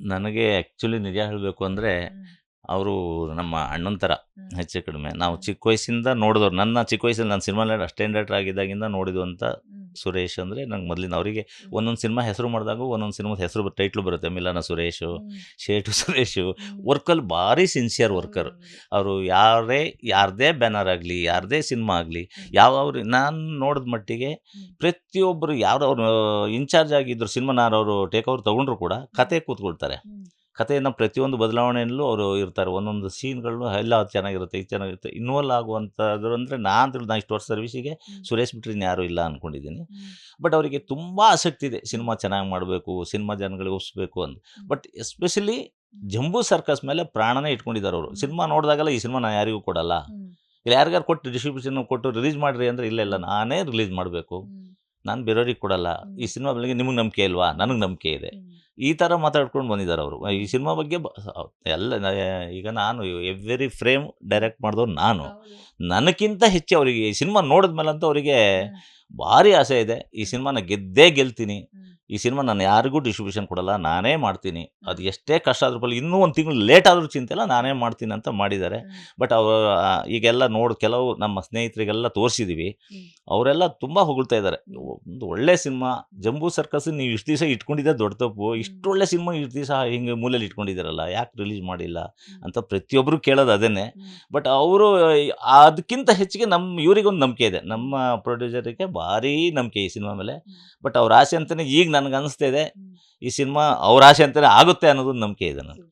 ನನಗೆ ಆ್ಯಕ್ಚುಲಿ ನಿಜ ಹೇಳಬೇಕು ಅಂದರೆ ಅವರು ನಮ್ಮ ಅಣ್ಣನ ಥರ ಹೆಚ್ಚು ಕಡಿಮೆ. ನಾವು ಚಿಕ್ಕ ವಯಸ್ಸಿಂದ ನೋಡಿದವ್ರು. ನನ್ನ ಚಿಕ್ಕ ವಯಸ್ಸಲ್ಲಿ ನಾನು ಸಿನಿಮಾ ಸ್ಟ್ಯಾಂಡರ್ಡ್ ಆಗಿದ್ದಾಗಿಂದ ನೋಡಿದಂಥ ಹ್ಮ್. ಸುರೇಶ್ ಅಂದರೆ ನಂಗೆ ಮೊದಲಿನ ಅವರಿಗೆ ಒಂದೊಂದು ಸಿನಿಮಾ ಹೆಸರು ಮಾಡಿದಾಗ ಒಂದೊಂದು ಸಿನಿಮಾದ ಹೆಸರು ಟೈಟ್ಲು ಬರುತ್ತೆ ಮಿಲನ ಸುರೇಶು. ಶೇಟು ಸುರೇಶು. ವರ್ಕಲ್ಲಿ ಭಾರಿ ಸಿನ್ಸಿಯರ್ ವರ್ಕರ್ ಅವರು ಯಾರೇ ಯಾರದೇ ಬ್ಯಾನರ್ ಆಗಲಿ ಯಾರದೇ ಸಿನಿಮಾ ಆಗಲಿ. ಯಾವ ಅವ್ರು ನಾನು ನೋಡಿದ ಮಟ್ಟಿಗೆ ಪ್ರತಿಯೊಬ್ಬರು ಯಾರು ಅವ್ರು ಇನ್ಚಾರ್ಜ್ ಸಿನಿಮಾ ನಾನು ಅವರು ಟೇಕ್ ಓವರ್ ತೊಗೊಂಡ್ರು ಕೂಡ ಕತೆ ಕೂತ್ಕೊಳ್ತಾರೆ. ಕಥೆಯನ್ನು ಪ್ರತಿಯೊಂದು ಬದಲಾವಣೆಯಲ್ಲೂ ಅವರು ಇರ್ತಾರೆ. ಒಂದೊಂದು ಸೀನ್ಗಳು ಎಲ್ಲ ಅದು ಚೆನ್ನಾಗಿರುತ್ತೆ ಇದು ಚೆನ್ನಾಗಿರುತ್ತೆ. ಇನ್ವಾಲ್ವ್ ಆಗುವಂಥದ್ದು ಅಂದರೆ ನಾನು ನಾನು ಇಷ್ಟು ವರ್ಷ ಸರ್ವಿಸಿಗೆ ಸುರೇಶ್ ಬಿಟ್ಟರೆ ಯಾರೂ ಇಲ್ಲ ಅಂದ್ಕೊಂಡಿದ್ದೀನಿ ಬಟ್ ಅವರಿಗೆ ತುಂಬ ಆಸಕ್ತಿ ಇದೆ. ಸಿನಿಮಾ ಚೆನ್ನಾಗಿ ಮಾಡಬೇಕು ಸಿನಿಮಾ ಜನಗಳಿಗೆ ಒಪ್ಪಿಸ್ಬೇಕು ಅಂತ. ಬಟ್ ಎಸ್ಪೆಷಲಿ ಜಂಬೂ ಸರ್ಕಸ್ ಮೇಲೆ ಪ್ರಾಣನೇ ಇಟ್ಕೊಂಡಿದ್ದಾರೆ ಅವರು. ಸಿನಿಮಾ ನೋಡಿದಾಗಲ್ಲ ಈ ಸಿನಿಮಾ ನಾನು ಯಾರಿಗೂ ಕೊಡಲ್ಲ. ಇಲ್ಲ ಯಾರಿಗಾರು ಕೊಟ್ಟು ಡಿಸ್ಟ್ರಿಬ್ಯೂಷನ್ ಕೊಟ್ಟು ರಿಲೀಸ್ ಮಾಡಿರಿ ಅಂದರೆ ಇಲ್ಲ ಇಲ್ಲ. ನಾನೇ ರಿಲೀಸ್ ಮಾಡಬೇಕು. ನಾನು ಬೇರೆಯವ್ರಿಗೆ ಕೊಡಲ್ಲ. ಈ. ಸಿನಿಮಾ ಬಗ್ಗೆ ನಿಮಗೆ ನಂಬಿಕೆ ಇಲ್ವಾ? ನನಗೆ ನಂಬಿಕೆ ಇದೆ. ಈ ಥರ ಮಾತಾಡ್ಕೊಂಡು ಬಂದಿದ್ದಾರೆ ಅವರು. ಈ ಸಿನಿಮಾ ಬಗ್ಗೆ ಎಲ್ಲ ಈಗ ನಾನು ಎವ್ರಿ ಫ್ರೇಮ್ ಡೈರೆಕ್ಟ್ ಮಾಡಿದವ್ರು ನಾನು. ನನಗಿಂತ ಹೆಚ್ಚು ಅವರಿಗೆ ಈ ಸಿನಿಮಾ ನೋಡಿದ್ಮೇಲಂತೂ ಅವರಿಗೆ. ಭಾರಿ ಆಸೆ ಇದೆ. ಈ ಸಿನಿಮಾನ ಗೆದ್ದೇ ಗೆಲ್ತೀನಿ. ಈ ಸಿನಿಮಾ ನಾನು ಯಾರಿಗೂ ಡಿಸ್ಟ್ರಿಬ್ಯೂಷನ್ ಕೊಡಲ್ಲ ನಾನೇ ಮಾಡ್ತೀನಿ. ಅದು ಎಷ್ಟೇ ಕಷ್ಟ ಆದ್ರೂ ಪರವಾಗಿಲ್ಲ. ಇನ್ನೂ ಒಂದು ತಿಂಗಳು ಲೇಟ್ ಆದರೂ ಚಿಂತೆ ಇಲ್ಲ ನಾನೇ ಮಾಡ್ತೀನಿ ಅಂತ ಮಾಡಿದ್ದಾರೆ. ಬಟ್ ಅವರು ಈಗೆಲ್ಲ ನೋಡಿ ಕೆಲವು ನಮ್ಮ ಸ್ನೇಹಿತರಿಗೆಲ್ಲ ತೋರಿಸಿದ್ದೀವಿ ಅವರೆಲ್ಲ ತುಂಬ ಹೊಗಳ್ತಾ ಇದ್ದಾರೆ. ಒಂದು ಒಳ್ಳೆ ಸಿನಿಮಾ ಜಂಬೂ ಸರ್ಕಸ್ ನೀವು ಇಷ್ಟು ದಿವಸ ಇಟ್ಕೊಂಡಿದ್ದೆ ದೊಡ್ಡ ತಪ್ಪು. ಇಷ್ಟು ಒಳ್ಳೆ ಸಿನಿಮಾ ಇಷ್ಟು ದಿವಸ ಹಿಂಗೆ ಮೂಲೆಯಲ್ಲಿ ಇಟ್ಕೊಂಡಿದ್ದೀರಲ್ಲ ಯಾಕೆ ರಿಲೀಸ್ ಮಾಡಿಲ್ಲ ಅಂತ ಪ್ರತಿಯೊಬ್ಬರು ಕೇಳೋದು ಅದೇನೆ ಬಟ್ ಅವರು ಅದಕ್ಕಿಂತ ಹೆಚ್ಚಿಗೆ ನಮ್ಮ ಇವರಿಗೊಂದು ನಂಬಿಕೆ ಇದೆ. ನಮ್ಮ ಪ್ರೊಡ್ಯೂಸರಿಗೆ ಭಾರಿ ನಂಬಿಕೆ ಈ ಸಿನಿಮಾ ಮೇಲೆ. ಬಟ್ ಅವ್ರ ಆಸೆ ಅಂತಲೇ ಈಗ ನನಗೆ ಅನಿಸ್ತಾ ಇದೆ ಈ ಸಿನಿಮಾ ಅವ್ರ ಆಸೆ ಅಂತಲೇ ಆಗುತ್ತೆ ಅನ್ನೋದು ನಂಬಿಕೆ ಇದೆ ನನಗೆ.